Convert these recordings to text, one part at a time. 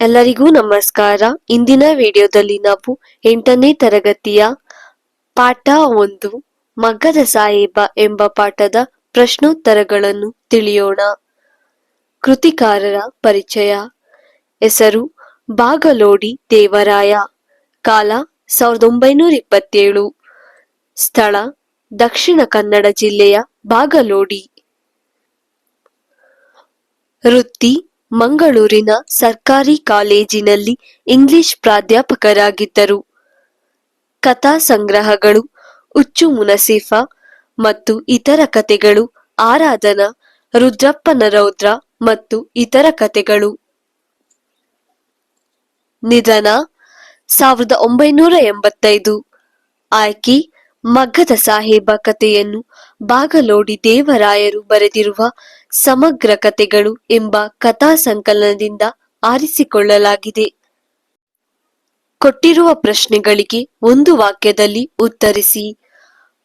ಎಲ್ಲರಿಗೂ ನಮಸ್ಕಾರ. ಇಂದಿನ ವಿಡಿಯೋದಲ್ಲಿ ನಾವು ಎಂಟನೇ ತರಗತಿಯ ಪಾಠ ಒಂದು ಮಗ್ಗದ ಸಾಹೇಬ ಎಂಬ ಪಾಠದ ಪ್ರಶ್ನೋತ್ತರಗಳನ್ನು ತಿಳಿಯೋಣ. ಕೃತಿಕಾರರ ಪರಿಚಯ. ಹೆಸರು ಬಾಗಲೋಡಿ ದೇವರಾಯ. ಕಾಲ ಸಾವಿರದ ಒಂಬೈನೂರ ಇಪ್ಪತ್ತೇಳು. ಸ್ಥಳ ದಕ್ಷಿಣ ಕನ್ನಡ ಜಿಲ್ಲೆಯ ಬಾಗಲೋಡಿ. ವೃತ್ತಿ ಮಂಗಳೂರಿನ ಸರ್ಕಾರಿ ಕಾಲೇಜಿನಲ್ಲಿ ಇಂಗ್ಲಿಷ್ ಪ್ರಾಧ್ಯಾಪಕರಾಗಿದ್ದರು. ಕಥಾ ಸಂಗ್ರಹಗಳು ಉಚ್ಚು ಮುನಸೀಫ ಮತ್ತು ಇತರ ಕಥೆಗಳು, ಆರಾಧನಾ, ರುದ್ರಪ್ಪನ ರೌದ್ರ ಮತ್ತು ಇತರ ಕಥೆಗಳು. ನಿಧನ, ಸಾವಿರದ ಒಂಬೈನೂರ ಎಂಬತ್ತೈದು. ಆಯ್ಕೆ ಮಗ್ಗದ ಸಾಹೇಬ ಕಥೆಯನ್ನು ಬಾಗಲೋಡಿ ದೇವರಾಯರು ಬರೆದಿರುವ ಸಮಗ್ರ ಕಥೆಗಳು ಎಂಬ ಕಥಾ ಸಂಕಲನದಿಂದ ಆರಿಸಿಕೊಳ್ಳಲಾಗಿದೆ. ಕೊಟ್ಟಿರುವ ಪ್ರಶ್ನೆಗಳಿಗೆ ಒಂದು ವಾಕ್ಯದಲ್ಲಿ ಉತ್ತರಿಸಿ.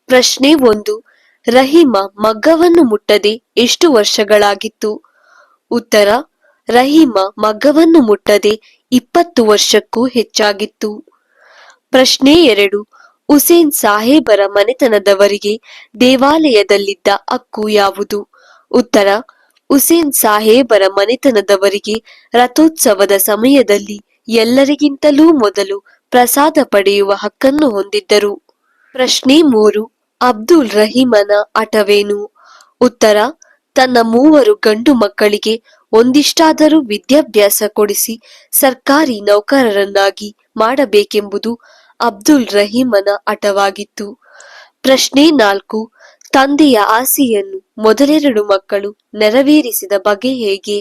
ಪ್ರಶ್ನೆ ಒಂದು, ರಹೀಮ ಮಗ್ಗವನ್ನು ಮುಟ್ಟದೆ ಎಷ್ಟು ವರ್ಷಗಳಾಗಿತ್ತು? ಉತ್ತರ, ರಹೀಮ ಮಗ್ಗವನ್ನು ಮುಟ್ಟದೆ ಇಪ್ಪತ್ತು ವರ್ಷಕ್ಕೂ ಹೆಚ್ಚಾಗಿತ್ತು. ಪ್ರಶ್ನೆ ಎರಡು ಹುಸೇನ್ ಸಾಹೇಬರ ಮನೆತನದವರಿಗೆ ದೇವಾಲಯದಲ್ಲಿದ್ದ ಹಕ್ಕು ಯಾವುದು? ಉತ್ತರ, ಹುಸೇನ್ ಸಾಹೇಬರ ಮನೆತನದವರಿಗೆ ರಥೋತ್ಸವದ ಸಮಯದಲ್ಲಿ ಎಲ್ಲರಿಗಿಂತಲೂ ಮೊದಲು ಪ್ರಸಾದ ಪಡೆಯುವ ಹಕ್ಕನ್ನು ಹೊಂದಿದ್ದರು. ಪ್ರಶ್ನೆ ಮೂರು, ಅಬ್ದುಲ್ ರಹೀಮನ ಅಟವೇನು ಉತ್ತರ, ತನ್ನ ಮೂವರು ಗಂಡು ಮಕ್ಕಳಿಗೆ ಒಂದಿಷ್ಟಾದರೂ ವಿದ್ಯಾಭ್ಯಾಸ ಕೊಡಿಸಿ ಸರ್ಕಾರಿ ನೌಕರರನ್ನಾಗಿ ಮಾಡಬೇಕೆಂಬುದು ಅಬ್ದುಲ್ ರಹೀಮನ ಹಠವಾಗಿತ್ತು ಪ್ರಶ್ನೆ ನಾಲ್ಕು, ತಂದೆಯ ಆಸೆಯನ್ನು ಮೊದಲೆರಡು ಮಕ್ಕಳು ನೆರವೇರಿಸಿದ ಬಗೆ ಹೇಗೆ?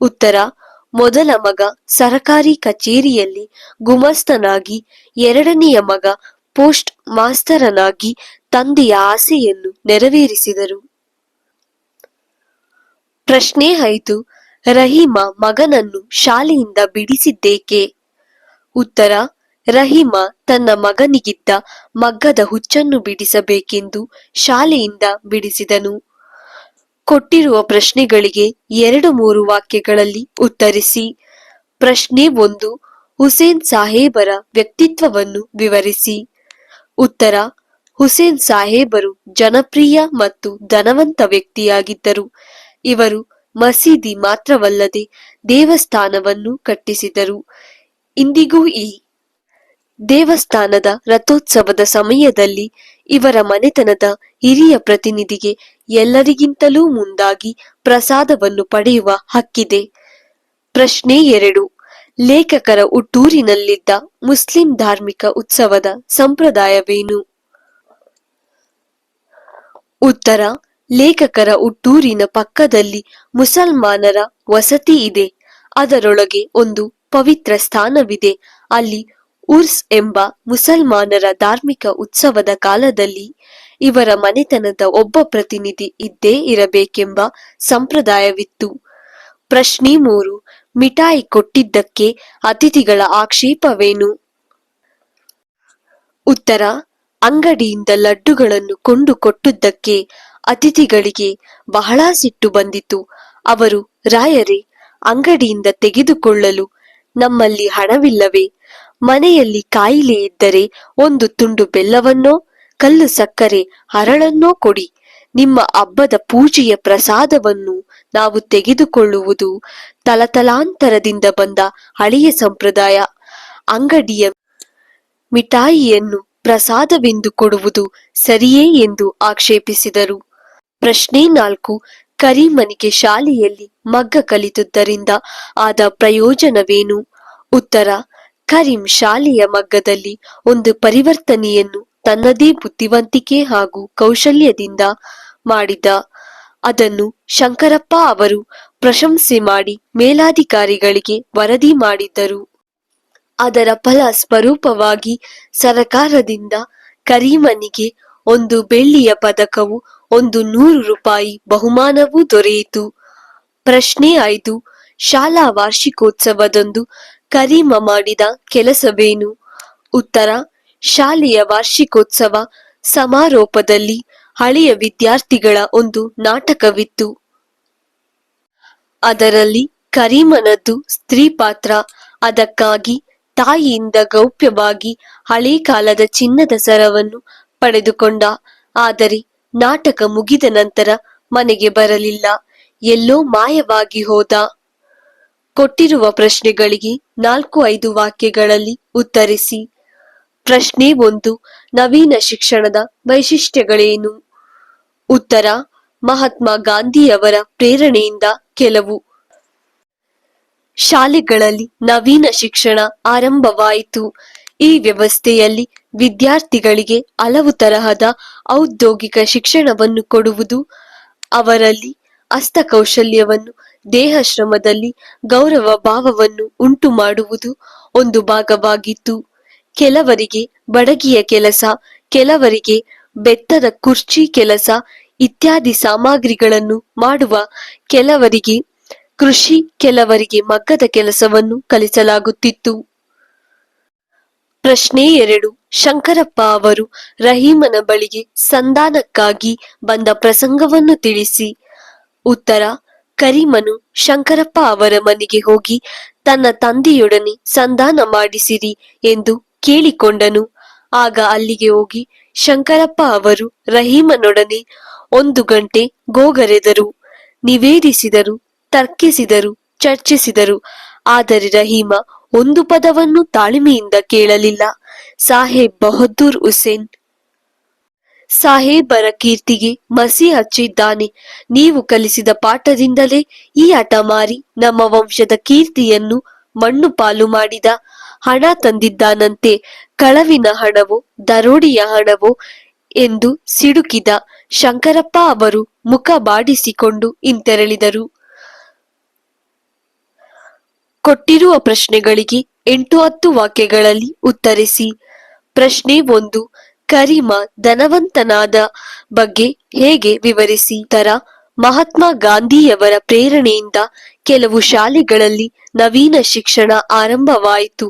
ಉತ್ತರ, ಮೊದಲ ಮಗ ಸರಕಾರಿ ಕಚೇರಿಯಲ್ಲಿ ಗುಮಸ್ತನಾಗಿ, ಎರಡನೆಯ ಮಗ ಪೋಸ್ಟ್ ಮಾಸ್ತರನಾಗಿ ತಂದೆಯ ಆಸೆಯನ್ನು ನೆರವೇರಿಸಿದರು. ಪ್ರಶ್ನೆ ಐದು, ರಹೀಮ ಮಗನನ್ನು ಶಾಲೆಯಿಂದ ಬಿಡಿಸಿದ್ದೇಕೆ? ಉತ್ತರ ರಹೀಮ ತನ್ನ ಮಗನಿಗಿದ್ದ ಮಗ್ಗದ ಹುಚ್ಚನ್ನು ಬಿಡಿಸಬೇಕೆಂದು ಶಾಲೆಯಿಂದ ಬಿಡಿಸಿದನು. ಕೊಟ್ಟಿರುವ ಪ್ರಶ್ನೆಗಳಿಗೆ ಎರಡು ಮೂರು ವಾಕ್ಯಗಳಲ್ಲಿ ಉತ್ತರಿಸಿ. ಪ್ರಶ್ನೆ ಒಂದು, ಹುಸೇನ್ ಸಾಹೇಬರ ವ್ಯಕ್ತಿತ್ವವನ್ನು ವಿವರಿಸಿ. ಉತ್ತರ, ಹುಸೇನ್ ಸಾಹೇಬರು ಜನಪ್ರಿಯ ಮತ್ತು ಧನವಂತ ವ್ಯಕ್ತಿಯಾಗಿದ್ದರು. ಇವರು ಮಸೀದಿ ಮಾತ್ರವಲ್ಲದೆ ದೇವಸ್ಥಾನವನ್ನು ಕಟ್ಟಿಸಿದರು. ಇಂದಿಗೂ ಈ ದೇವಸ್ಥಾನದ ರಥೋತ್ಸವದ ಸಮಯದಲ್ಲಿ ಇವರ ಮನೆತನದ ಹಿರಿಯ ಪ್ರತಿನಿಧಿಗೆ ಎಲ್ಲರಿಗಿಂತಲೂ ಮುಂದಾಗಿ ಪ್ರಸಾದವನ್ನು ಪಡೆಯುವ ಹಕ್ಕಿದೆ. ಪ್ರಶ್ನೆ ಎರಡು. ಲೇಖಕರ ಹುಟ್ಟೂರಿನಲ್ಲಿದ್ದ ಮುಸ್ಲಿಂ ಧಾರ್ಮಿಕ ಉತ್ಸವದ ಸಂಪ್ರದಾಯವೇನು? ಉತ್ತರ. ಲೇಖಕರ ಹುಟ್ಟೂರಿನ ಪಕ್ಕದಲ್ಲಿ ಮುಸಲ್ಮಾನರ ವಸತಿ ಇದೆ. ಅದರೊಳಗೆ ಒಂದು ಪವಿತ್ರ ಸ್ಥಾನವಿದೆ. ಅಲ್ಲಿ ಉರ್ಸ್ ಎಂಬ ಮುಸಲ್ಮಾನರ ಧಾರ್ಮಿಕ ಉತ್ಸವದ ಕಾಲದಲ್ಲಿ ಇವರ ಮನೆತನದ ಒಬ್ಬ ಪ್ರತಿನಿಧಿ ಇದ್ದೇ ಇರಬೇಕೆಂಬ ಸಂಪ್ರದಾಯವಿತ್ತು. ಪ್ರಶ್ನೆ ಮೂರು ಮಿಠಾಯಿ ಕೊಟ್ಟಿದ್ದಕ್ಕೆ ಅತಿಥಿಗಳ ಆಕ್ಷೇಪವೇನು? ಉತ್ತರ, ಅಂಗಡಿಯಿಂದ ಲಡ್ಡುಗಳನ್ನು ಕೊಂಡು ಕೊಟ್ಟದ್ದಕ್ಕೆ ಅತಿಥಿಗಳಿಗೆ ಬಹಳ ಸಿಟ್ಟು ಬಂದಿತು ಅವರು, ರಾಯರೇ, ಅಂಗಡಿಯಿಂದ ತೆಗೆದುಕೊಳ್ಳಲು ನಮ್ಮಲ್ಲಿ ಹಣವಿಲ್ಲವೇ? ಮನೆಯಲ್ಲಿ ಕಾಯಿಲೆ ಇದ್ದರೆ ಒಂದು ತುಂಡು ಬೆಲ್ಲವನ್ನೋ, ಕಲ್ಲು ಸಕ್ಕರೆ, ಹರಳನ್ನೋ ಕೊಡಿ. ನಿಮ್ಮ ಹಬ್ಬದ ಪೂಜೆಯ ಪ್ರಸಾದವನ್ನು ನಾವು ತೆಗೆದುಕೊಳ್ಳುವುದು ತಲತಲಾಂತರದಿಂದ ಬಂದ ಹಳೆಯ ಸಂಪ್ರದಾಯ. ಅಂಗಡಿಯ ಮಿಠಾಯಿಯನ್ನು ಪ್ರಸಾದವೆಂದು ಕೊಡುವುದು ಸರಿಯೇ ಎಂದು ಆಕ್ಷೇಪಿಸಿದರು. ಪ್ರಶ್ನೆ ನಾಲ್ಕು. ಕರಿಮನಿಗೆ ಶಾಲೆಯಲ್ಲಿ ಮಗ್ಗ ಕಲಿತುದರಿಂದ ಆದ ಪ್ರಯೋಜನವೇನು? ಉತ್ತರ. ಕರೀಂ ಶಾಲೆಯ ಮಗ್ಗದಲ್ಲಿ ಒಂದು ಪರಿವರ್ತನೆಯನ್ನು ತನ್ನದೇ ಬುದ್ಧಿವಂತಿಕೆ ಹಾಗೂ ಕೌಶಲ್ಯದಿಂದ ಮಾಡಿದ. ಅದನ್ನು ಶಂಕರಪ್ಪ ಅವರು ಪ್ರಶಂಸೆ ಮಾಡಿ ಮೇಲಾಧಿಕಾರಿಗಳಿಗೆ ವರದಿ ಮಾಡಿದ್ದರು. ಅದರ ಫಲ ಸ್ವರೂಪವಾಗಿ ಸರಕಾರದಿಂದ ಕರೀಮನಿಗೆ ಒಂದು ಬೆಳ್ಳಿಯ ಪದಕವು ಒಂದು ನೂರು ರೂಪಾಯಿ ಬಹುಮಾನವೂ ದೊರೆಯಿತು. ಪ್ರಶ್ನೆ ಐದು ಶಾಲಾ ವಾರ್ಷಿಕೋತ್ಸವದಂದು ಕರೀಮ ಮಾಡಿದ ಕೆಲಸವೇನು? ಉತ್ತರ, ಶಾಲೆಯ ವಾರ್ಷಿಕೋತ್ಸವ ಸಮಾರೋಪದಲ್ಲಿ ಹಳೆಯ ವಿದ್ಯಾರ್ಥಿಗಳ ಒಂದು ನಾಟಕವಿತ್ತು. ಅದರಲ್ಲಿ ಕರೀಮನದ್ದು ಸ್ತ್ರೀ ಪಾತ್ರ. ಅದಕ್ಕಾಗಿ ತಾಯಿಯಿಂದ ಗೌಪ್ಯವಾಗಿ ಹಳೆ ಕಾಲದ ಚಿನ್ನದ ಸರವನ್ನು ಪಡೆದುಕೊಂಡ. ಆದರೆ ನಾಟಕ ಮುಗಿದ ನಂತರ ಮನೆಗೆ ಬರಲಿಲ್ಲ. ಎಲ್ಲೋ ಮಾಯವಾಗಿ ಹೋದ. ಕೊಟ್ಟಿರುವ ಪ್ರಶ್ನೆಗಳಿಗೆ ನಾಲ್ಕು ಐದು ವಾಕ್ಯಗಳಲ್ಲಿ ಉತ್ತರಿಸಿ. ಪ್ರಶ್ನೆ ಒಂದು, ನವೀನ ಶಿಕ್ಷಣದ ವೈಶಿಷ್ಟ್ಯಗಳೇನು? ಉತ್ತರ, ಮಹಾತ್ಮ ಗಾಂಧಿಯವರ ಪ್ರೇರಣೆಯಿಂದ ಕೆಲವು. ಶಾಲೆಗಳಲ್ಲಿ ನವೀನ ಶಿಕ್ಷಣ ಆರಂಭವಾಯಿತು. ಈ ವ್ಯವಸ್ಥೆಯಲ್ಲಿ ವಿದ್ಯಾರ್ಥಿಗಳಿಗೆ ಹಲವು ತರಹದ ಔದ್ಯೋಗಿಕ ಶಿಕ್ಷಣವನ್ನು ಕೊಡುವುದು, ಅವರಲ್ಲಿ ಹಸ್ತಕೌಶಲ್ಯವನ್ನು ದೇಹ ಶ್ರಮದಲ್ಲಿ ಗೌರವ ಭಾವವನ್ನು ಉಂಟು ಮಾಡುವುದು ಒಂದು ಭಾಗವಾಗಿತ್ತು. ಕೆಲವರಿಗೆ ಬಡಗಿಯ ಕೆಲಸ, ಕೆಲವರಿಗೆ ಬೆತ್ತದ ಕುರ್ಚಿ ಕೆಲಸ ಇತ್ಯಾದಿ ಸಾಮಗ್ರಿಗಳನ್ನು ಮಾಡುವ ಕೆಲವರಿಗೆ ಕೃಷಿ, ಕೆಲವರಿಗೆ ಮಗ್ಗದ ಕೆಲಸವನ್ನು ಕಲಿಸಲಾಗುತ್ತಿತ್ತು. ಪ್ರಶ್ನೆ ಎರಡು, ಶಂಕರಪ್ಪ ಅವರು ರಹೀಮನ ಬಳಿಗೆ ಸಂಧಾನಕ್ಕಾಗಿ ಬಂದ ಪ್ರಸಂಗವನ್ನು ತಿಳಿಸಿ. ಉತ್ತರ ಕರೀಮನು ಶಂಕರಪ್ಪ ಅವರ ಮನೆಗೆ ಹೋಗಿ, ತನ್ನ ತಂದೆಯೊಡನೆ ಸಂಧಾನ ಮಾಡಿಸಿರಿ ಎಂದು ಕೇಳಿಕೊಂಡನು. ಆಗ ಅಲ್ಲಿಗೆ ಹೋಗಿ ಶಂಕರಪ್ಪ ಅವರು ರಹೀಮನೊಡನೆ ಒಂದು ಗಂಟೆ ಗೋಗರೆದರು, ನಿವೇದಿಸಿದರು, ತರ್ಕಿಸಿದರು, ಚರ್ಚಿಸಿದರು. ಆದರೆ ರಹೀಮ ಒಂದು ಪದವನ್ನು ತಾಳ್ಮೆಯಿಂದ ಕೇಳಲಿಲ್ಲ. ಸಾಹೇಬ್ ಬಹದ್ದೂರ್ ಹುಸೇನ್ ಸಾಹೇಬರ ಕೀರ್ತಿಗೆ ಮಸಿ ಹಚ್ಚಿದ್ದಾನೆ. ನೀವು ಕಲಿಸಿದ ಪಾಠದಿಂದಲೇ ಈ ಹಠಮಾರಿ ನಮ್ಮ ವಂಶದ ಕೀರ್ತಿಯನ್ನು ಮಣ್ಣು ಪಾಲು ಮಾಡಿದ. ಹಣ ತಂದಿದ್ದಾನಂತೆ. ಕಳವಿನ ಹಣವೋ, ದರೋಡಿಯ ಹಣವೋ ಎಂದು ಸಿಡುಕಿದ ಶಂಕರಪ್ಪ ಅವರು ಮುಖ ಬಾಡಿಸಿಕೊಂಡು ಹಿಂತೆರಳಿದರು. ಕೊಟ್ಟಿರುವ ಪ್ರಶ್ನೆಗಳಿಗೆ ಎಂಟು ಹತ್ತು ವಾಕ್ಯಗಳಲ್ಲಿ ಉತ್ತರಿಸಿ. ಪ್ರಶ್ನೆ ಒಂದು ಕರೀಮ ಧನವಂತನಾದ ಬಗ್ಗೆ ಹೇಗೆ ವಿವರಿಸಿ ತರ ಮಹಾತ್ಮ ಗಾಂಧಿಯವರ ಪ್ರೇರಣೆಯಿಂದ ಕೆಲವು ಶಾಲೆಗಳಲ್ಲಿ ನವೀನ ಶಿಕ್ಷಣ ಆರಂಭವಾಯಿತು.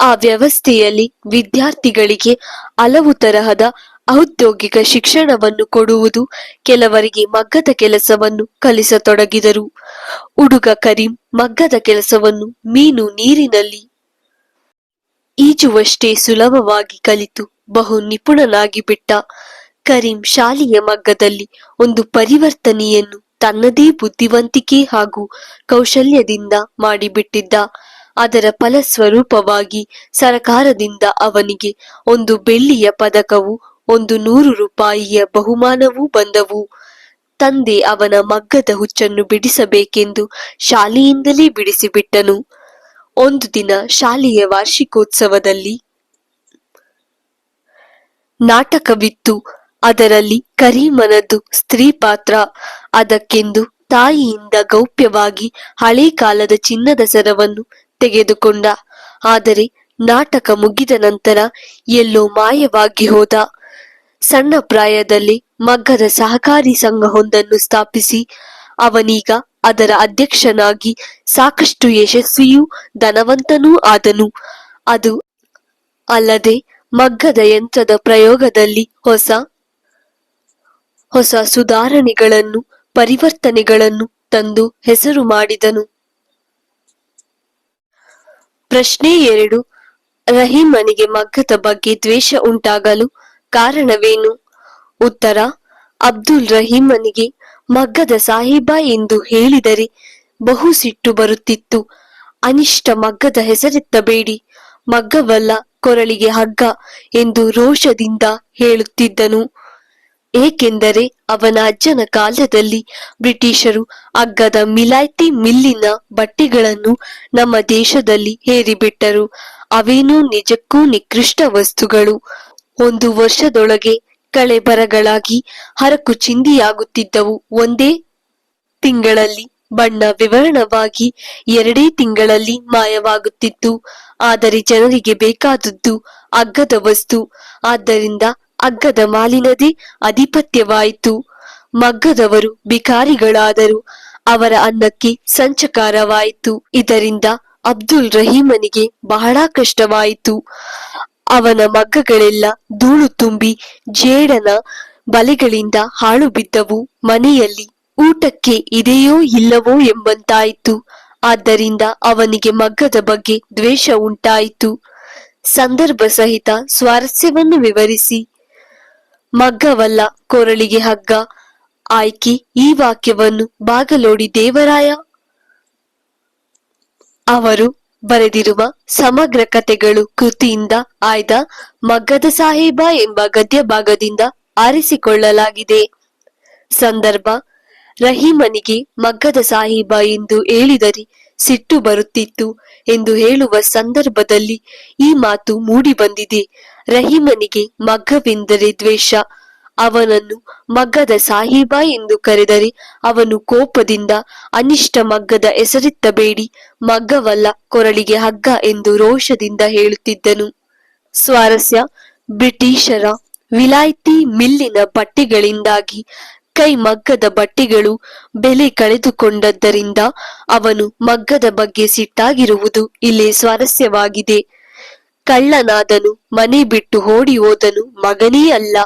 ಆ ವ್ಯವಸ್ಥೆಯಲ್ಲಿ ವಿದ್ಯಾರ್ಥಿಗಳಿಗೆ ಹಲವು ತರಹದ ಔದ್ಯೋಗಿಕ ಶಿಕ್ಷಣವನ್ನು ಕೊಡುವುದು ಕೆಲವರಿಗೆ ಮಗ್ಗದ ಕೆಲಸವನ್ನು ಕಲಿಸತೊಡಗಿದರು. ಹುಡುಗ ಕರೀಂ ಮಗ್ಗದ ಕೆಲಸವನ್ನು ಮೀನು ನೀರಿನಲ್ಲಿ ಈಜುವಷ್ಟೇ ಸುಲಭವಾಗಿ ಕಲಿತು. ಬಹು ನಿಪುಣನಾಗಿಬಿಟ್ಟ ಕರೀಂ ಶಾಲೆಯ ಮಗ್ಗದಲ್ಲಿ ಒಂದು ಪರಿವರ್ತನೆಯನ್ನು ತನ್ನದೇ ಬುದ್ಧಿವಂತಿಕೆ ಹಾಗೂ ಕೌಶಲ್ಯದಿಂದ ಮಾಡಿಬಿಟ್ಟಿದ್ದ. ಅದರ ಫಲಸ್ವರೂಪವಾಗಿ ಸರಕಾರದಿಂದ ಅವನಿಗೆ ಒಂದು ಬೆಳ್ಳಿಯ ಪದಕವು, ಒಂದು ನೂರು ರೂಪಾಯಿಯ ಬಹುಮಾನವೂ ಬಂದವು. ತಂದೆ ಅವನ ಮಗ್ಗದ ಹುಚ್ಚನ್ನು ಬಿಡಿಸಬೇಕೆಂದು ಶಾಲೆಯಿಂದಲೇ ಬಿಡಿಸಿಬಿಟ್ಟನು. ಒಂದು ದಿನ ಶಾಲೆಯ ವಾರ್ಷಿಕೋತ್ಸವದಲ್ಲಿ ನಾಟಕವಿತ್ತು. ಅದರಲ್ಲಿ ಕರೀಮನದ್ದು ಸ್ತ್ರೀ ಪಾತ್ರ. ಅದಕ್ಕೆಂದು ತಾಯಿಯಿಂದ ಗೌಪ್ಯವಾಗಿ ಹಳೇ ಕಾಲದ ಚಿನ್ನದ ಸರವನ್ನು ತೆಗೆದುಕೊಂಡ. ಆದರೆ ನಾಟಕ ಮುಗಿದ ನಂತರ ಎಲ್ಲೋ ಮಾಯವಾಗಿ ಹೋದ. ಸಣ್ಣ ಪ್ರಾಯದಲ್ಲಿ ಮಗ್ಗದ ಸಹಕಾರಿ ಸಂಘವೊಂದನ್ನು ಸ್ಥಾಪಿಸಿ, ಅವನೀಗ ಅದರ ಅಧ್ಯಕ್ಷನಾಗಿ ಸಾಕಷ್ಟು ಯಶಸ್ವಿಯೂ ಧನವಂತನೂ ಆದನು. ಅದು ಅಲ್ಲದೆ ಮಗ್ಗದ ಯಂತ್ರದ ಪ್ರಯೋಗದಲ್ಲಿ ಹೊಸ ಹೊಸ ಸುಧಾರಣೆಗಳನ್ನು, ಪರಿವರ್ತನೆಗಳನ್ನು ತಂದು ಹೆಸರು ಮಾಡಿದನು. ಪ್ರಶ್ನೆ ಎರಡು, ರಹೀಮನಿಗೆ ಮಗ್ಗದ ಬಗ್ಗೆ ದ್ವೇಷ ಉಂಟಾಗಲು ಕಾರಣವೇನು? ಉತ್ತರ, ಅಬ್ದುಲ್ ರಹೀಮನಿಗೆ ಮಗ್ಗದ ಸಾಹಿಬ ಎಂದು ಹೇಳಿದರೆ ಬಹು ಸಿಟ್ಟು ಬರುತ್ತಿತ್ತು. ಅನಿಷ್ಟ ಮಗ್ಗದ ಹೆಸರೆತ್ತಬೇಡಿ. ಮಗ್ಗವಲ್ಲ ಕೊರಳಿಗೆ ಹಗ್ಗ ಎಂದು ರೋಷದಿಂದ ಹೇಳುತ್ತಿದ್ದನು. ಏಕೆಂದರೆ ಅವನ ಅಜ್ಜನ ಕಾಲದಲ್ಲಿ ಬ್ರಿಟಿಷರು ಅಗ್ಗದ ಮಿಲಾಯ್ತಿ ಮಿಲ್ಲಿನ ಬಟ್ಟೆಗಳನ್ನು ನಮ್ಮ ದೇಶದಲ್ಲಿ ಹೇರಿಬಿಟ್ಟರು. ಅವೇನೂ ನಿಜಕ್ಕೂ ನಿಕೃಷ್ಟ ವಸ್ತುಗಳು. ಒಂದು ವರ್ಷದೊಳಗೆ ಕಳೆಬರಗಳಾಗಿ ಹರಕು ಚಿಂದಿಯಾಗುತ್ತಿದ್ದವು. ಒಂದೇ ತಿಂಗಳಲ್ಲಿ ಬಣ್ಣ ವಿವರಣವಾಗಿ ಎರಡೇ ತಿಂಗಳಲ್ಲಿ ಮಾಯವಾಗುತ್ತಿತ್ತು. ಆದರೆ ಜನರಿಗೆ ಬೇಕಾದದ್ದು ಅಗ್ಗದ ವಸ್ತು. ಆದ್ದರಿಂದ ಅಗ್ಗದ ಮಾಲಿನದೇ ಅಧಿಪತ್ಯವಾಯಿತು ಮಗ್ಗದವರು ಬಿಕಾರಿಗಳಾದರು ಅವರ ಅನ್ನಕ್ಕೆ ಸಂಚಕಾರವಾಯಿತು. ಇದರಿಂದ ಅಬ್ದುಲ್ ರಹೀಮನಿಗೆ ಬಹಳ ಕಷ್ಟವಾಯಿತು. ಅವನ ಮಗ್ಗಗಳೆಲ್ಲ ಧೂಳು ತುಂಬಿ ಜೇಡನ ಬಲೆಗಳಿಂದ ಹಾಳು ಬಿದ್ದವು ಮನೆಯಲ್ಲಿ ಊಟಕ್ಕೆ ಇದೆಯೋ ಇಲ್ಲವೋ ಎಂಬಂತಾಯಿತು. ಆದ್ದರಿಂದ ಅವನಿಗೆ ಮಗ್ಗದ ಬಗ್ಗೆ ದ್ವೇಷ ಉಂಟಾಯಿತು. ಸಂದರ್ಭ ಸಹಿತ ಸ್ವಾರಸ್ಯವನ್ನು ವಿವರಿಸಿ. ಮಗ್ಗವಲ್ಲ, ಕೊರಳಿಗೆ ಹಗ್ಗ. ಆಯ್ಕೆ, ಈ ವಾಕ್ಯವನ್ನು ಬಾಗಲೋಡಿ ದೇವರಾಯ. ಅವರು ಬರೆದಿರುವ ಸಮಗ್ರ ಕಥೆಗಳು ಕೃತಿಯಿಂದ ಆಯ್ದ ಮಗ್ಗದ ಸಾಹೇಬ ಎಂಬ ಗದ್ಯ ಭಾಗದಿಂದ ಆರಿಸಿಕೊಳ್ಳಲಾಗಿದೆ. ಸಂದರ್ಭ ರಹೀಮನಿಗೆ ಮಗ್ಗದ ಸಾಹೀಬ ಎಂದು ಹೇಳಿದರೆ ಸಿಟ್ಟು ಬರುತ್ತಿತ್ತು ಎಂದು ಹೇಳುವ ಸಂದರ್ಭದಲ್ಲಿ ಈ ಮಾತು ಮೂಡಿಬಂದಿದೆ ರಹೀಮನಿಗೆ ಮಗ್ಗವೆಂದರೆ ದ್ವೇಷ. ಅವನನ್ನು ಮಗ್ಗದ ಸಾಹೀಬ ಎಂದು ಕರೆದರೆ ಅವನು ಕೋಪದಿಂದ ಅನಿಷ್ಟ ಮಗ್ಗದ ಹೆಸರಿತ್ತಬೇಡಿ, ಮಗ್ಗವಲ್ಲ ಕೊರಳಿಗೆ ಹಗ್ಗ ಎಂದು ರೋಷದಿಂದ ಹೇಳುತ್ತಿದ್ದನು. ಸ್ವಾರಸ್ಯ ಬ್ರಿಟಿಷರ ವಿಲಾಯ್ತಿ ಮಿಲ್ಲಿನ ಬಟ್ಟೆಗಳಿಂದಾಗಿ ಕೈ ಮಗ್ಗದ ಬಟ್ಟೆಗಳು ಬೆಲೆ ಕಳೆದುಕೊಂಡದ್ದರಿಂದ ಅವನು ಮಗ್ಗದ ಬಗ್ಗೆ ಸಿಟ್ಟಾಗಿರುವುದು ಇಲ್ಲಿ ಸ್ವಾರಸ್ಯವಾಗಿದೆ. ಕಳ್ಳನಾದನು ಮನೆ ಬಿಟ್ಟು ಓಡಿ ಹೋದನು ಮಗನೇ ಅಲ್ಲ.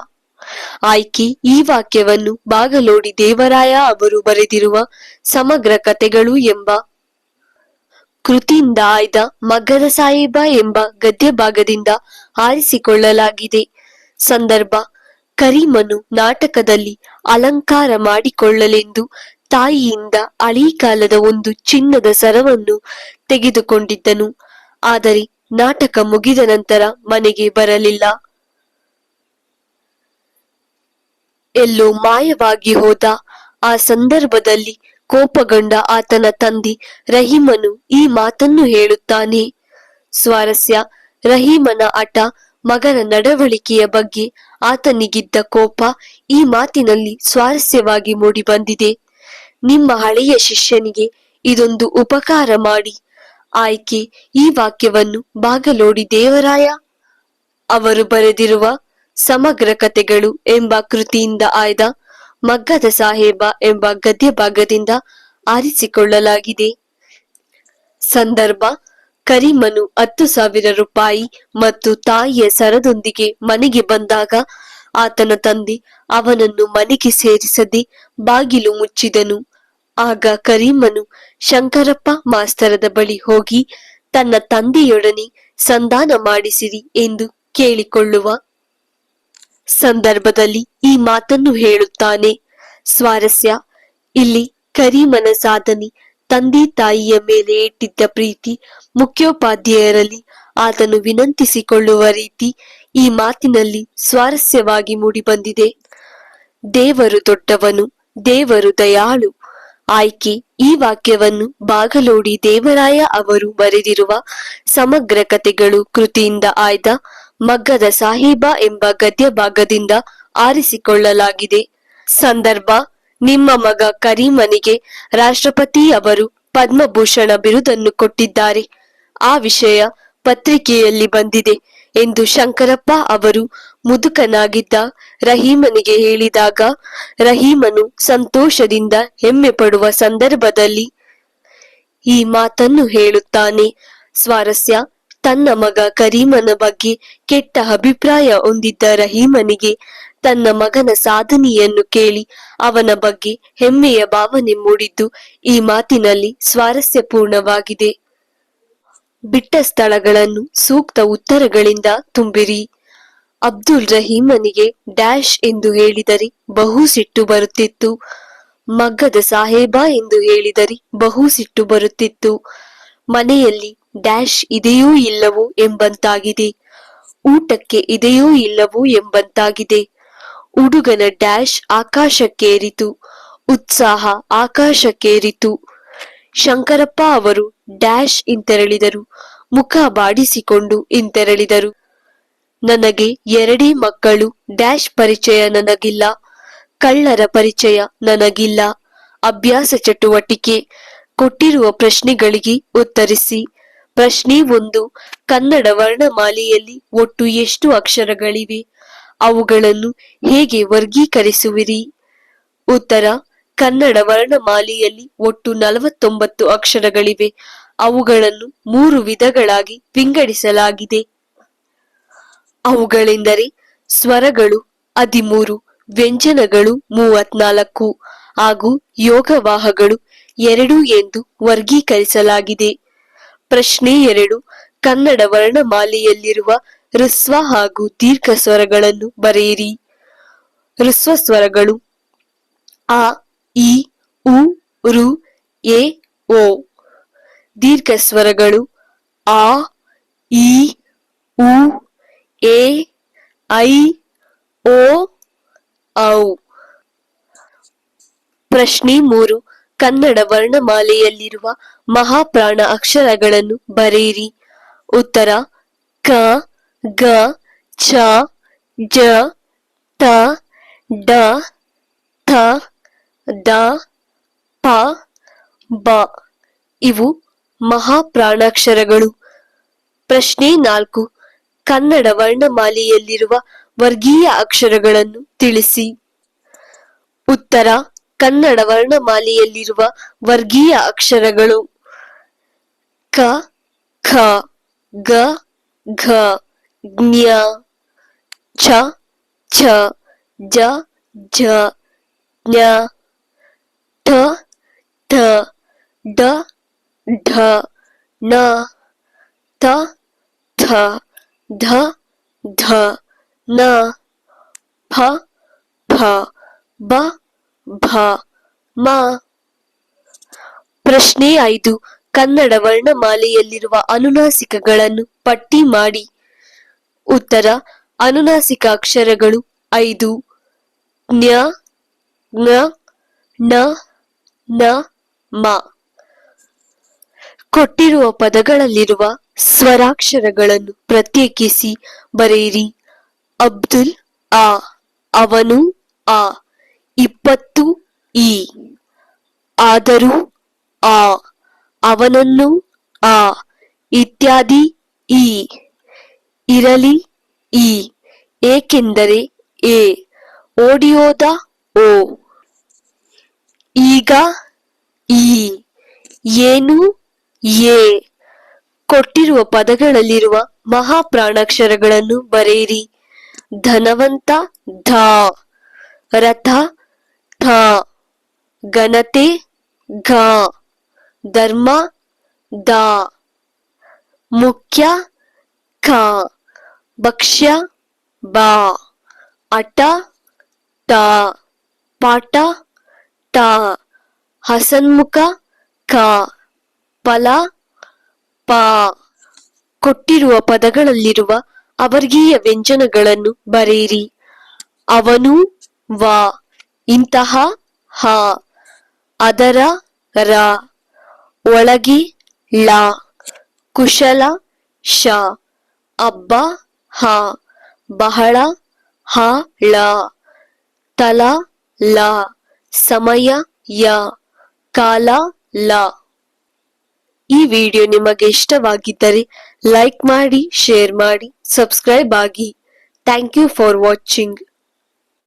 ಆಯ್ಕೆ ಈ ವಾಕ್ಯವನ್ನು ಬಾಗಲೋಡಿ ದೇವರಾಯ ಅವರು ಬರೆದಿರುವ ಸಮಗ್ರ ಕಥೆಗಳು ಎಂಬ ಕೃತಿಯಿಂದ ಆಯ್ದ ಮಗ್ಗದ ಸಾಹೇಬ ಎಂಬ ಗದ್ಯ ಭಾಗದಿಂದ ಆರಿಸಿಕೊಳ್ಳಲಾಗಿದೆ. ಸಂದರ್ಭ, ಕರಿಮನು ನಾಟಕದಲ್ಲಿ ಅಲಂಕಾರ ಮಾಡಿಕೊಳ್ಳಲೆಂದು ತಾಯಿಯಿಂದ ಹಳೀ ಕಾಲದ ಒಂದು ಚಿನ್ನದ ಸರವನ್ನು ತೆಗೆದುಕೊಂಡಿದ್ದನು. ಆದರೆ ನಾಟಕ ಮುಗಿದ ನಂತರ ಮನೆಗೆ ಬರಲಿಲ್ಲ. ಎಲ್ಲೋ ಮಾಯವಾಗಿ ಹೋದ ಆ ಸಂದರ್ಭದಲ್ಲಿ ಕೋಪಗೊಂಡ ಆತನ ತಂದೆ ರಹೀಮನು ಈ ಮಾತನ್ನು ಹೇಳುತ್ತಾನೆ. ಸ್ವಾರಸ್ಯ, ರಹೀಮನ ಹಠ ಮಗನ ನಡವಳಿಕೆಯ ಬಗ್ಗೆ ಆತನಿಗಿದ್ದ ಕೋಪ ಈ ಮಾತಿನಲ್ಲಿ ಸ್ವಾರಸ್ಯವಾಗಿ ಮೂಡಿಬಂದಿದೆ ನಿಮ್ಮ ಹಳೆಯ ಶಿಷ್ಯನಿಗೆ ಇದೊಂದು ಉಪಕಾರ ಮಾಡಿ. ಆಯ್ಕೆ, ಈ ವಾಕ್ಯವನ್ನು ಬಾಗಲೋಡಿ ದೇವರಾಯ. ಅವರು ಬರೆದಿರುವ ಸಮಗ್ರ ಕಥೆಗಳು ಎಂಬ ಕೃತಿಯಿಂದ ಆಯ್ದ ಮಗ್ಗದ ಸಾಹೇಬ ಎಂಬ ಗದ್ಯ ಭಾಗದಿಂದ ಆರಿಸಿಕೊಳ್ಳಲಾಗಿದೆ. ಸಂದರ್ಭ ಕರೀಮನು ಹತ್ತು ಸಾವಿರ ರೂಪಾಯಿ ಮತ್ತು ತಾಯಿಯ ಸರದೊಂದಿಗೆ ಮನೆಗೆ ಬಂದಾಗ ಆತನ ತಂದೆ ಅವನನ್ನು ಮನೆಗೆ ಸೇರಿಸದೆ ಬಾಗಿಲು ಮುಚ್ಚಿದನು. ಆಗ ಕರೀಮನು, ಶಂಕರಪ್ಪ, ಮಾಸ್ತರದ ಬಳಿ ಹೋಗಿ ತನ್ನ ತಂದೆಯೊಡನೆ ಸಂಧಾನ ಮಾಡಿಸಿರಿ ಎಂದು ಕೇಳಿಕೊಳ್ಳುವ ಸಂದರ್ಭದಲ್ಲಿ ಈ ಮಾತನ್ನು ಹೇಳುತ್ತಾನೆ. ಸ್ವಾರಸ್ಯ, ಇಲ್ಲಿ ಕರೀಮನ ಸಾಧನೆ ತಂದೆ ತಾಯಿಯ ಮೇಲೆ ಇಟ್ಟಿದ್ದ ಪ್ರೀತಿ ಮುಖ್ಯೋಪಾಧ್ಯಾಯರಲ್ಲಿ ಆತನು ವಿನಂತಿಸಿಕೊಳ್ಳುವ ರೀತಿ ಈ ಮಾತಿನಲ್ಲಿ ಸ್ವಾರಸ್ಯವಾಗಿ ಮೂಡಿಬಂದಿದೆ. ದೇವರು ದೊಡ್ಡವನು, ದೇವರು ದಯಾಳು. ಆಯ್ಕೆ, ಈ ವಾಕ್ಯವನ್ನು ಬಾಗಲೋಡಿ ದೇವರಾಯ ಅವರು ಬರೆದಿರುವ ಸಮಗ್ರ ಕಥೆಗಳು ಕೃತಿಯಿಂದ ಆಯ್ದ ಮಗ್ಗದ ಸಾಹೀಬ ಎಂಬ ಗದ್ಯ ಭಾಗದಿಂದ ಆರಿಸಿಕೊಳ್ಳಲಾಗಿದೆ. ಸಂದರ್ಭ ನಿಮ್ಮ ಮಗ ಕರೀಮನಿಗೆ ರಾಷ್ಟ್ರಪತಿ ಅವರು ಪದ್ಮಭೂಷಣ ಬಿರುದನ್ನು ಕೊಟ್ಟಿದ್ದಾರೆ. ಆ ವಿಷಯ ಪತ್ರಿಕೆಯಲ್ಲಿ ಬಂದಿದೆ ಎಂದು ಶಂಕರಪ್ಪ ಅವರು ಮುದುಕನಾಗಿದ್ದ ರಹೀಮನಿಗೆ ಹೇಳಿದಾಗ, ರಹೀಮನು ಸಂತೋಷದಿಂದ ಹೆಮ್ಮೆ ಪಡುವ ಸಂದರ್ಭದಲ್ಲಿ ಈ ಮಾತನ್ನು ಹೇಳುತ್ತಾನೆ. ಸ್ವಾರಸ್ಯ, ತನ್ನ ಮಗ ಕರೀಮನ ಬಗ್ಗೆ ಕೆಟ್ಟ ಅಭಿಪ್ರಾಯ ಹೊಂದಿದ್ದ ರಹೀಮನಿಗೆ ತನ್ನ ಮಗನ ಸಾಧನೆಯನ್ನು ಕೇಳಿ ಅವನ ಬಗ್ಗೆ ಹೆಮ್ಮೆಯ ಭಾವನೆ ಮೂಡಿದ್ದು ಈ ಮಾತಿನಲ್ಲಿ ಸ್ವಾರಸ್ಯಪೂರ್ಣವಾಗಿದೆ. ಬಿಟ್ಟ ಸ್ಥಳಗಳನ್ನು ಸೂಕ್ತ ಉತ್ತರಗಳಿಂದ ತುಂಬಿರಿ. ಅಬ್ದುಲ್ ರಹೀಮನಿಗೆ ಡ್ಯಾಶ್ ಎಂದು ಹೇಳಿದರೆ ಬಹು ಸಿಟ್ಟು ಬರುತ್ತಿತ್ತು. ಮಗ್ಗದ ಸಾಹೇಬಾ ಎಂದು ಹೇಳಿದರೆ ಬಹು ಸಿಟ್ಟು ಬರುತ್ತಿತ್ತು. ಮನೆಯಲ್ಲಿ ಡ್ಯಾಶ್ ಇದೆಯೋ ಇಲ್ಲವೋ ಎಂಬಂತಾಗಿದೆ. ಊಟಕ್ಕೆ ಇದೆಯೋ ಇಲ್ಲವೋ ಎಂಬಂತಾಗಿದೆ. ಹುಡುಗನ ಡ್ಯಾಶ್ ಆಕಾಶಕ್ಕೇರಿತು, ಉತ್ಸಾಹ ಆಕಾಶಕ್ಕೇರಿತು. ಶಂಕರಪ್ಪ ಅವರು ಡ್ಯಾಶ್ ಇಂತೆರಳಿದರು ಮುಖ ಬಾಡಿಸಿಕೊಂಡು ಇಂತೆರಳಿದರು ನನಗೆ ಎರಡೇ ಮಕ್ಕಳು, ಡ್ಯಾಶ್ ಪರಿಚಯ ನನಗಿಲ್ಲ, ಕಳ್ಳರ ಪರಿಚಯ ನನಗಿಲ್ಲ. ಅಭ್ಯಾಸ ಚಟುವಟಿಕೆ, ಕೊಟ್ಟಿರುವ ಪ್ರಶ್ನೆಗಳಿಗೆ ಉತ್ತರಿಸಿ. ಪ್ರಶ್ನೆ ಒಂದು, ಕನ್ನಡ ವರ್ಣಮಾಲೆಯಲ್ಲಿ ಒಟ್ಟು ಎಷ್ಟು ಅಕ್ಷರಗಳಿವೆ? ಅವುಗಳನ್ನು ಹೇಗೆ ವರ್ಗೀಕರಿಸುವಿರಿ? ಉತ್ತರ, ಕನ್ನಡ ವರ್ಣಮಾಲೆಯಲ್ಲಿ ಒಟ್ಟು ನಲವತ್ತೊಂಬತ್ತು ಅಕ್ಷರಗಳಿವೆ. ಅವುಗಳನ್ನು ಮೂರು ವಿಧಗಳಾಗಿ ವಿಂಗಡಿಸಲಾಗಿದೆ. ಅವುಗಳೆಂದರೆ ಸ್ವರಗಳು ಹದಿಮೂರು, ವ್ಯಂಜನಗಳು ಮೂವತ್ನಾಲ್ಕು ಹಾಗೂ ಯೋಗವಾಹಗಳು ಎರಡು ಎಂದು ವರ್ಗೀಕರಿಸಲಾಗಿದೆ. ಪ್ರಶ್ನೆ ಎರಡು, ಕನ್ನಡ ವರ್ಣಮಾಲೆಯಲ್ಲಿರುವ ಹ್ರಸ್ವ ಹಾಗೂ ದೀರ್ಘ ಸ್ವರಗಳನ್ನು ಬರೆಯಿರಿ. ಹ್ರಸ್ವ ಸ್ವರಗಳು ಆ ಇ, ಉ, ರು, ಎ, ಓ. ದೀರ್ಘ ಸ್ವರಗಳು ಆ ಇ, ಉ, ಎ, ಐ, ಓ, ಔ. ಪ್ರಶ್ನೆ ಮೂರು. ಕನ್ನಡ ವರ್ಣಮಾಲೆಯಲ್ಲಿರುವ ಮಹಾಪ್ರಾಣ ಅಕ್ಷರಗಳನ್ನು ಬರೆಯಿರಿ. ಉತ್ತರ, ಕ ಗ, ಚ, ಜ, ತ, ಡ, ಥ, ದ, ಪ, ಬ. ಇವು ಮಹಾಪ್ರಾಣಾಕ್ಷರಗಳು. ಪ್ರಶ್ನೆ ನಾಲ್ಕು. ಕನ್ನಡ ವರ್ಣಮಾಲೆಯಲ್ಲಿರುವ ವರ್ಗೀಯ ಅಕ್ಷರಗಳನ್ನು ತಿಳಿಸಿ. ಉತ್ತರ. ಕನ್ನಡ ವರ್ಣಮಾಲೆಯಲ್ಲಿರುವ ವರ್ಗೀಯ ಅಕ್ಷರಗಳು. ಕ, ಖ, ಗ, ಘ. ಜ್ಞ, ಛ ಛ, ಜ, ಝ ಜ್ಞ ಠ ಠ ಡ ಢ, ಣ ತ ಥ, ಧ ಧ, ನ ಫ ಫ ಬ, ಭ, ಮ. ಪ್ರಶ್ನೆ ಐದು. ಕನ್ನಡ ವರ್ಣಮಾಲೆಯಲ್ಲಿರುವ ಅನುನಾಸಿಕಗಳನ್ನು ಪಟ್ಟಿ ಮಾಡಿ. ಉತ್ತರ ಅನುನಾಸಿಕ ಅಕ್ಷರಗಳು ಐದು. ಜ್ಞ ನ ನ ಮ. ಕೊಟ್ಟಿರುವ ಪದಗಳಲ್ಲಿರುವ ಸ್ವರಾಕ್ಷರಗಳನ್ನು ಪ್ರತ್ಯೇಕಿಸಿ ಬರೆಯಿರಿ. ಅಬ್ದುಲ್, ಆ. ಅವನು, ಆ. ಇಪ್ಪತ್ತು ಇ ಆದರೂ, ಆ. ಅವನನ್ನು, ಆ. ಇತ್ಯಾದಿ, ಈ. ಇರಲಿ ಇ ಏಕೆಂದರೆ ಎ ಓಡಿಯೋದ ಓ. ಈಗ ಈ, ಏನು ಎ. ಕೊಟ್ಟಿರುವ ಪದಗಳಲ್ಲಿರುವ ಮಹಾಪ್ರಾಣಾಕ್ಷರಗಳನ್ನು ಬರೆಯಿರಿ. ಧನವಂತ ಧ, ರಥ ಥ, ಘನತೆ ಘ, ಧರ್ಮ ದ, ಮುಖ್ಯ ಖ. ಭಕ್ಷ್ಯ, ಬಾ, ಅಟ, ಟ ಪಾಟ ಟ, ಹಸನ್ಮುಖ, ಕ ಪಲ ಪ, ಕೊಟ್ಟಿರುವ ಪದಗಳಲ್ಲಿರುವ ಅವರ್ಗೀಯ ವ್ಯಂಜನಗಳನ್ನು ಬರೆಯಿರಿ. ಅವನು, ವ, ಇಂತಹ, ಹ, ಅದರ, ರ, ಒಳಗೆ, ಳ, ಕುಶಲ, ಶ, ಅಬ್ಬ ಹ, ಬಹಳ ಳ, ತಲ, ಲ, ಸಮಯ, ಯ, ಕಾಲ, ಲ. ಈ ವಿಡಿಯೋ ನಿಮಗೆ ಇಷ್ಟವಾಗಿದ್ದರೆ ಲೈಕ್ ಮಾಡಿ, ಶೇರ್ ಮಾಡಿ, ಸಬ್ಸ್ಕ್ರೈಬ್ ಆಗಿ. Thank you for watching